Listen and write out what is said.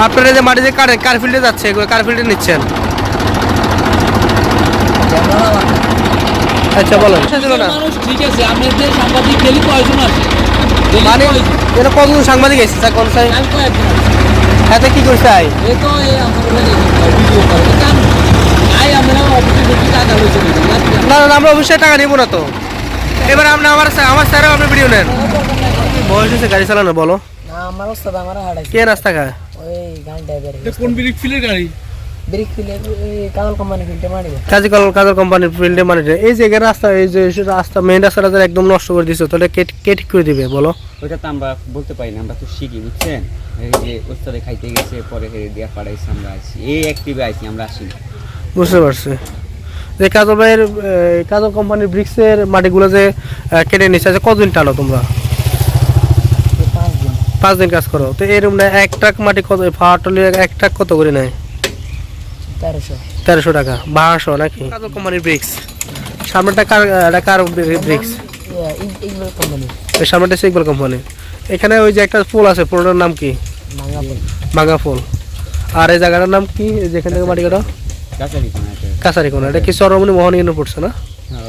আপনারা যে মাটি যে কারেন্ট কার ফিল্ডে যাচ্ছে এগুলো কার ফিল্ডে নিচ্ছেন? আচ্ছা বলেন। মানুষ ঠিক আছে আমাদের সাংবাদিক ডেলি কয়জন আসে মানে? এটা কতজন সাংবাদিক এসেছে? স্যার কোন সাই। হাতে কি করছে আই? এ তো এই আমার ভিডিও করে। তো কাম আই আমরা অফিসে টাকা না না। আমরা অবশ্যই টাকা নিব না তো। এবার আপনি আমার স্যার- আমার স্যারও আপনি ভিডিও নেন। বয়স হয়েছে গাড়ি চালানো বলো। না আমার ওস্তাদ আমার হারাইছে কে রাস্তা খায় ওই গান ড্রাইভার কোন ব্রিক ফিলের গাড়ি? ব্রেক ফিলে কাজল কোম্পানি ফিল্টে মারি কাজী কাজল কোম্পানির ফিল্ডে মানে এই যে রাস্তা এই যে রাস্তা মেইন রাস্তাটা একদম নষ্ট করে তাহলে কে কে ঠিক করে দিবে বলো? ওইটা তো আমরা বলতে পারি না আমরা তো শিখি বুঝছেন? এই যে ওস্তাদে খাইতে গেছে পরে হেরে দিয়া পাঠাইছে আমরা আসি এই অ্যাক্টিভে আইছি আমরা আসি বুঝতে পারছি। যে কাজল ভাইয়ের কাজল কোম্পানির ব্রিক্সের মাটিগুলো যে কেটে নিচ্ছে কতদিন টানো তোমরা? পাঁচ দিন কাজ করো। তো এরকম না এক ট্রাক মাটি কত? ফাটলি এক ট্রাক কত করে নেয়? তেরোশো। তেরোশো টাকা। বারোশো নাকি? কাজল কোম্পানির ব্রিক্স সামনেটা কার এটা কার ব্রিক্স ইগল কোম্পানি এই সামনেটা সিকবল কোম্পানি এখানে ওই যে একটা ফুল আছে ফুলটার নাম কি? ভাঙা ফুল আর এই জায়গাটার নাম কি? এই যেখান থেকে মাটি কাটা? কাছারি কোনো এটা। কি সরমণি মোহন পড়ছে না? হ্যাঁ